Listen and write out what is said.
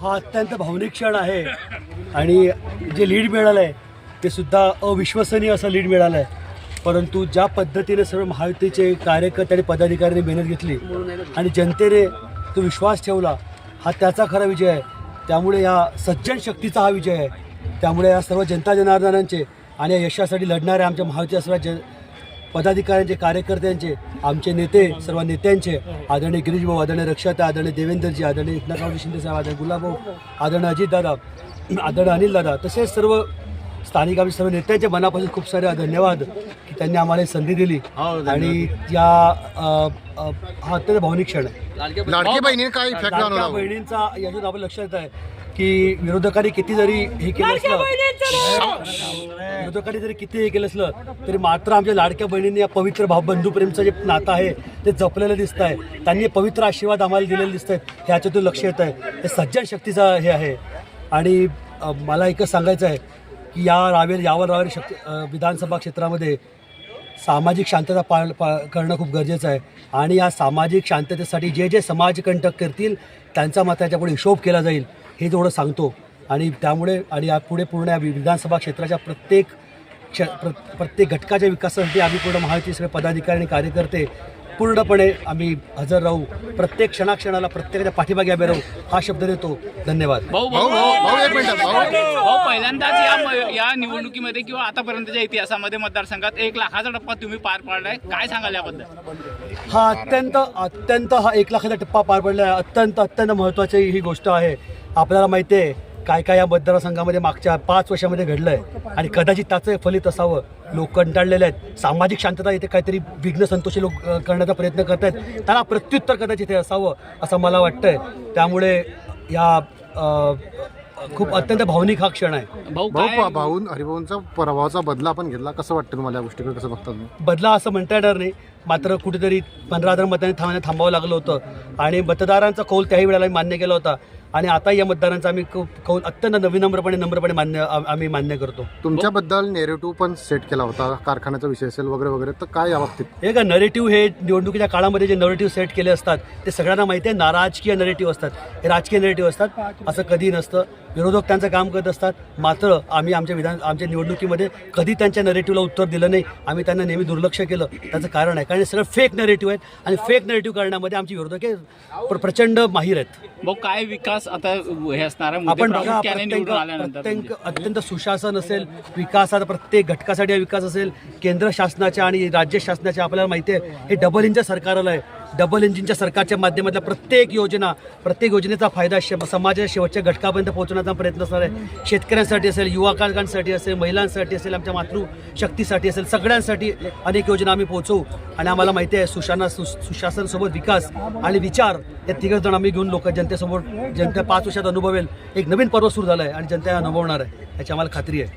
हा अत्यंत भावनिक क्षण आहे. आणि जे लीड मिळालं आहे ते सुद्धा अविश्वसनीय असं लीड मिळालं आहे परंतु ज्या पद्धतीने सर्व महायुतीचे कार्यकर्ते आणि पदाधिकाऱ्यांनी मेहनत घेतली आणि जनतेने तो विश्वास ठेवला हा त्याचा खरा विजय आहे. त्यामुळे या सज्जन शक्तीचा हा विजय आहे. त्यामुळे या सर्व जनता जनार्दनांचे आणि या यशासाठी लढणाऱ्या आमच्या महायुती असणाऱ्या जन पदाधिकाऱ्यांचे कार्यकर्त्यांचे आमचे नेते सर्व नेत्यांचे आदरणीय गिरीशभाऊ आदरणीय रक्षाता आदरणीय देवेंद्रजी आदरणीय एकनाथरावजी शिंदे साहेब आदरणीय गुलाबभाऊ आदरणीय अजितदादा आदरणीय अनिलदादा तसेच सर्व स्थानिक आमच्या सर्व नेत्यांच्या मनापासून खूप सारे धन्यवाद की त्यांनी आम्हाला ही संधी दिली. आणि या हा अत्यंत भावनिक क्षण आहे. लाडकी बहिणींचा याच्यात आपलं लक्षात येत आहे. की विरोधकांनी किती जरी हे केलं असलं विरोधकांनी जरी किती हे केलं असलं तरी मात्र आमच्या लाडक्या बहिणींनी या पवित्र भाव बंधुप्रेमचं जे नातं आहे ते जपलेलं दिसत आहे त्यांनी पवित्र आशीर्वाद आम्हाला दिलेले दिसत आहेत ह्याच्यातून लक्ष येत आहे ते सज्जन शक्तीचा हे आहे. आणि मला एकच सांगायचं आहे की या रावेर यावर रावेर शक्ती विधानसभा क्षेत्रामध्ये सामाजिक शांतता पाळ पा करणं खूप गरजेचं आहे. आणि या सामाजिक शांततेसाठी जे जे समाजकंटक करतील त्यांचा मात्र याच्यापुढे हिशोब केला जाईल. हे तेवढं सांगतो. आणि त्यामुळे आणि यापुढे पूर्ण या विधानसभा क्षेत्राच्या प्रत्येक क्ष प्रत्येक घटकाच्या विकासासाठी आम्ही पूर्ण महायुती सगळे पदाधिकारी आणि कार्यकर्ते पूर्णपणे आम्ही हजर राहू. प्रत्येक क्षणाक्षणाला प्रत्येकाच्या पाठीमागे आम्ही राहू हा शब्द देतो. धन्यवाद. पहिल्यांदाच या म- या निवडणुकीमध्ये किंवा आतापर्यंतच्या इतिहासामध्ये मतदारसंघात एक लाखाचा टप्पा तुम्ही पार पाडलाय. काय सांगाल याबद्दल? हा अत्यंत अत्यंत हा एक लाखाचा टप्पा पार पडला आहे अत्यंत अत्यंत महत्त्वाची ही गोष्ट आहे. आपल्याला माहिती आहे काय काय या मतदारसंघामध्ये मागच्या पाच वर्षामध्ये घडलं आहे आणि कदाचित त्याचं फलित असावं. लोक कंटाळलेले आहेत. सामाजिक शांतता इथे काहीतरी विघ्न संतोषी लोक करण्याचा प्रयत्न करत आहेत. त्याला प्रत्युत्तर कदाचित हे असावं असं मला वाटतंय. त्यामुळे या खूप अत्यंत भावनिक हा क्षण आहे. भाऊ भाऊ भाऊ हरिभाऊंचा पराभवाचा बदला आपण घेतला. कसं वाटतं तुम्हाला या गोष्टीकडे? कसं बघता तुम्ही? बदला असं म्हणता येणार नाही. मात्र कुठेतरी पंधरा हजार मतांनी थांबण्या थांबावं लागलं होतं. आणि मतदारांचा कौल त्याही वेळेला आम्ही मान्य केला होता. आणि आता या मतदारांचा आम्ही कौ- कौल अत्यंत नवीनम्रपणे नम्रपणे मान्य आम्ही मान्य करतो. तुमच्याबद्दल नेरेटिव्ह पण सेट केला होता. कारखान्याचा विषय असेल वगैरे वगैरे तर काय या बाबतीत? हे का नरेटिव्ह हे निवडणुकीच्या काळामध्ये जे नरेटिव्ह सेट केले असतात ते सगळ्यांना माहिती आहे. ना राजकीय नरेटिव्ह असतात. हे राजकीय नरेटिव्ह असतात. असं कधी नसतं. विरोधक त्यांचं काम करत असतात. मात्र आम्ही आमच्या विधान आमच्या निवडणुकीमध्ये कधी त्यांच्या नरेटिव्हला उत्तर दिलं नाही. आम्ही त्यांना नेहमी दुर्लक्ष केलं. त्याचं कारण आहे. कारण हे सगळं फेक नरेटिव्ह आहेत आणि फेक नरेटिव्ह करण्यामध्ये आमची विरोधक हे प्र- प्रचंड माहीर आहेत. भाऊ काय विकास आता हे असणार आहे? मुद्दे आपण बघा प्रामुख्याने प्रत्येक निवडून आल्यानंतर प्रत्येक अत्यंत सुशासन असेल विकासात प्रत्येक घटकासाठी हा विकास असेल. केंद्र शासनाच्या आणि राज्य शासनाच्या आपल्याला माहिती आहे हे डबल इंजिन सरकार आलं आहे. डबल इंजिनच्या सरकारच्या माध्यमातल्या प्रत्येक योजना प्रत्येक योजनेचा फायदा शे समाजाच्या शेवटच्या घटकापर्यंत पोहोचवण्याचा प्रयत्न असणार आहे. शेतकऱ्यांसाठी असेल युवकांसाठी असेल महिलांसाठी असेल आमच्या मातृशक्तीसाठी असेल सगळ्यांसाठी अनेक योजना आम्ही पोहोचवू. आणि आम्हाला माहिती आहे सुशाना सु सुशासनसोबत विकास आणि विचार या तिघं जण आम्ही घेऊन लोक जनतेसमोर जनता पाच वर्षात अनुभवेल. एक नवीन पर्व सुरू झालं आहे आणि जनता अनुभवणार आहे. याची आम्हाला खात्री आहे.